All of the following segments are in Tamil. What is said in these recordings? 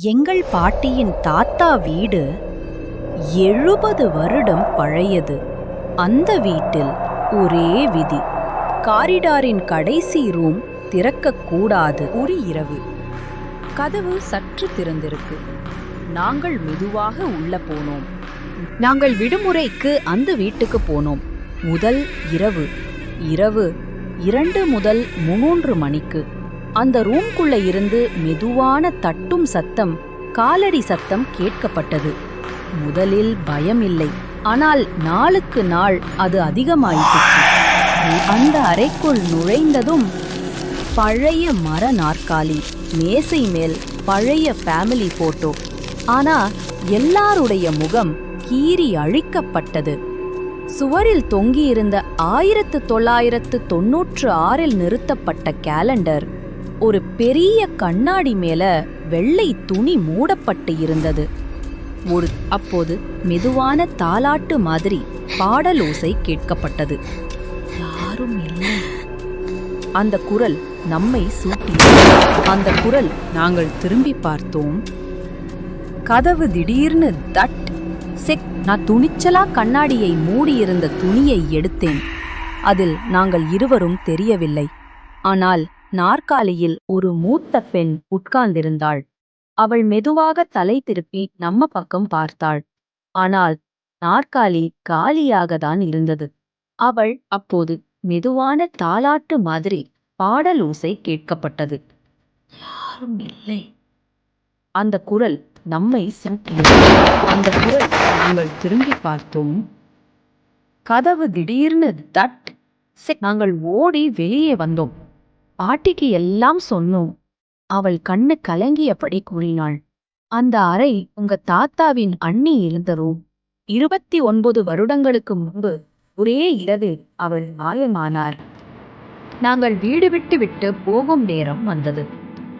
எங்கள் பாட்டியின் தாத்தா வீடு எழுபது வருடம் பழையது. அந்த வீட்டில் ஒரே விதி. காரிடாரின் கடைசி ரூம் திறக்கக்கூடாது ஒரு இரவு. கதவு சற்று திறந்திருக்கு. நாங்கள் மெதுவாக உள்ள போனோம். நாங்கள் விடுமுறைக்கு அந்த வீட்டுக்கு போனோம். முதல் இரவு. இரவு இரண்டு முதல் மூன்று மணிக்கு. அந்த ரூம்குள்ள இருந்து மெதுவான தட்டும் சத்தம் காலடி சத்தம் கேட்கப்பட்டது. முதலில் பயம் இல்லை. ஆனால் நாளுக்கு நாள் அது அதிகமாயிற்று அந்த அறைக்குள் நுழைந்ததும் பழைய மர நாற்காலி மேசை மேல் பழைய ஃபேமிலி போட்டோ ஆனா எல்லாருடைய முகம் கீறி அழிக்கப்பட்டது. சுவரில் தொங்கியிருந்த ஆயிரத்து தொள்ளாயிரத்து தொன்னூற்று ஆறில் நிறுத்தப்பட்ட கேலண்டர் ஒரு பெரிய கண்ணாடி மேல வெள்ளை துணி மூடப்பட்டு இருந்தது. ஒரு அப்போது மெதுவான தாலாட்டு மாதிரி பாடலோசை கேட்கப்பட்டது. யாரும் இல்லை. அந்த குரல் நம்மை சூட்டி அந்த குரல் நாங்கள் திரும்பி பார்த்தோம். கதவு திடீர்னு தட் செக் நான் துணிச்சலா கண்ணாடியை மூடியிருந்த துணியை எடுத்தேன். அதில் நாங்கள் இருவரும் தெரியவில்லை. ஆனால் நாற்காலியில் ஒரு மூத்த பெண் உட்கார்ந்திருந்தாள். அவள் மெதுவாக தலை திருப்பி நம்ம பக்கம் பார்த்தாள். ஆனால் நாற்காலி காலியாக தான் இருந்தது. அவள் அப்போது மெதுவான தாலாட்டு மாதிரி பாடல் ஓசை கேட்கப்பட்டது. யாரும் இல்லை. அந்த குரல் நம்மை சூட்டியது அந்த குரல் நாங்கள் திரும்பி பார்த்தோம். கதவு திடீர்னு தட். நாங்கள் ஓடி வெளியே வந்தோம். பாட்டிக்கு எல்லாம் சொன்னோம். அவள் கண்ணு கலங்கியபடி கூறினாள். அந்த அறை உங்க தாத்தாவின் அண்ணி இருந்த ரூம் இருபத்தி ஒன்பது வருடங்களுக்கு முன்பு ஒரே இரவு அவள் மாயமானார் நாங்கள் வீடு விட்டு விட்டு போகும் நேரம் வந்தது.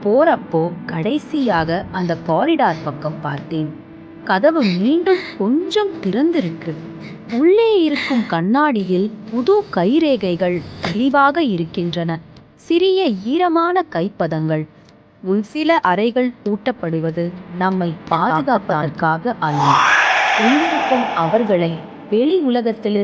போறப்போ கடைசியாக அந்த காரிடார் பக்கம் பார்த்தேன். கதவு மீண்டும் கொஞ்சம் திறந்திருக்கு. உள்ளே இருக்கும் கண்ணாடியில் புது கைரேகைகள் தெளிவாக இருக்கின்றன. சிறிய ஈரமான கைப்பதங்கள். உள் சில அறைகள் பூட்டப்படுவது நம்மை பாதுகாப்பதற்காக அல்ல. உள்ளிருக்கும் அவர்களை வெளி உலகத்தில்